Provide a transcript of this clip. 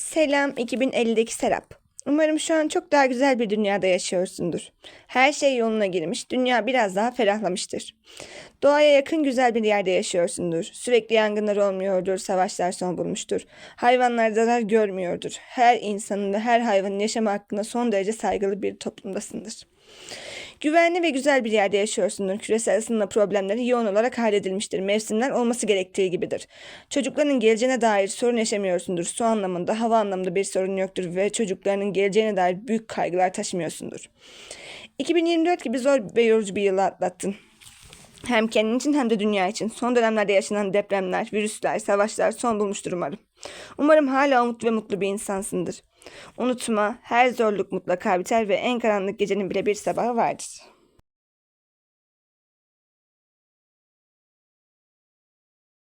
Selam 2050'deki Serap. Umarım şu an çok daha güzel bir dünyada yaşıyorsundur. Her şey yoluna girmiş, dünya biraz daha ferahlamıştır. Doğaya yakın güzel bir yerde yaşıyorsundur. Sürekli yangınlar olmuyordur, savaşlar son bulmuştur. Hayvanlar zarar görmüyordur. Her insanın ve her hayvanın yaşama hakkında son derece saygılı bir toplumdasındır. Güvenli ve güzel bir yerde yaşıyorsundur. Küresel ısınma problemleri yoğun olarak halledilmiştir. Mevsimler olması gerektiği gibidir. Çocukların geleceğine dair sorun yaşamıyorsundur. Su anlamında, hava anlamında bir sorun yoktur ve çocuklarının geleceğine dair büyük kaygılar taşımıyorsundur. 2024 gibi zor ve yorucu bir yılı atlattın. Hem kendin için hem de dünya için. Son dönemlerde yaşanan depremler, virüsler, savaşlar son bulmuştur umarım. Umarım hala umutlu ve mutlu bir insansındır. Unutma, her zorluk mutlaka biter ve en karanlık gecenin bile bir sabahı vardır.